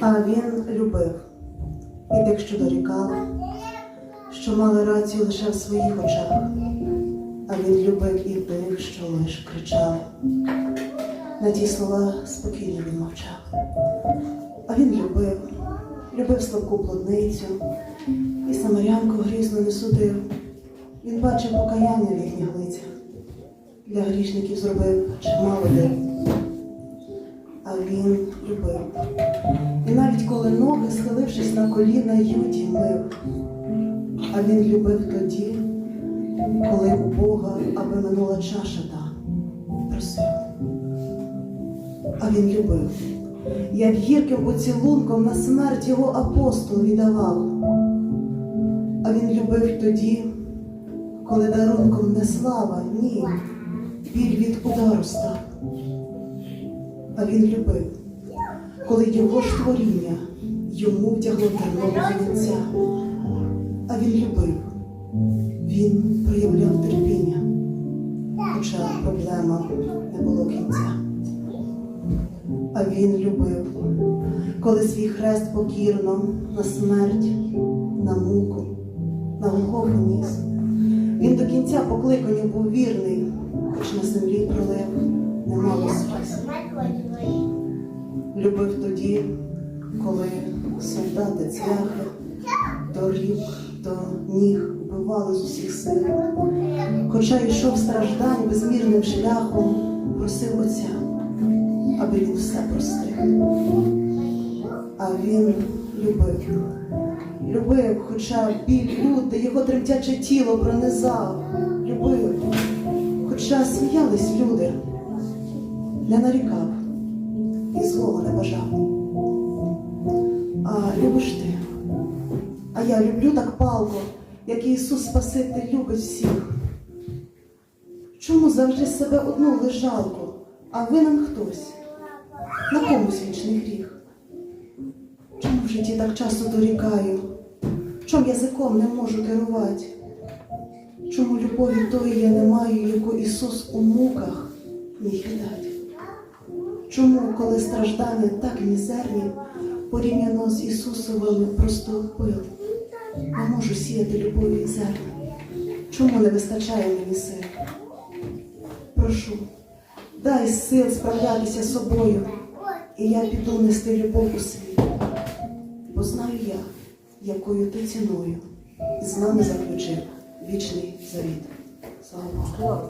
А він любив і тих, що дорікали, що мали рацію лише в своїх очах, а він любив і тих, що лиш кричали. На ті слова спокійно він мовчав. А він любив, любив слабку блудницю і самарянку грізно не судив. Він бачив покаяння в їхніх лицях. Для грішників зробив чимало див. Він любив. І навіть коли ноги, схилившись на коліна, юді мив. А він любив тоді, коли у Бога, аби минула чаша та просив. А він любив, як гірким поцілунком на смерть його апостол віддавав. А він любив тоді, коли дарунком не слава, ні, біль від удару став. А він любив, коли його ж творіння йому вдягло тернового вінця. А він любив, він проявляв терпіння, хоча проблема не було кінця. А він любив, коли свій хрест покірно на смерть, на муку, на Голгофу ніс. Він до кінця покликанню був вірний, хоч на землі пролив немало сліз. Любив тоді, коли солдати цвяхи до рік, до ніг вбивали з усіх сил. Хоча йшов страждань безмірним шляхом, просив Отця, аби він все простив. А він любив, любив, хоча біль лютий його тремтяче тіло пронизав, любив, хоча сміялись люди, не нарікав і злого не бажав. А любиш ти, а я люблю так палко, як Ісус Спаситель любить всіх. Чому завжди себе одну лежалку, а винен хтось, на комусь вічний гріх? Чому в житті так часто дорікаю? Чом язиком не можу керувати? Чому любові тої я не маю, яку Ісус у муках міг дати? Чому, коли страждання так мізерні, порівняно з Ісусовими просто пил, не можу сіяти любові і зерна? Чому не вистачає мені сил? Прошу, дай сил справлятися собою, і я піду нести любов у світ. Бо знаю я, якою ти ціною з нами заключив вічний завіт. Слава Богу.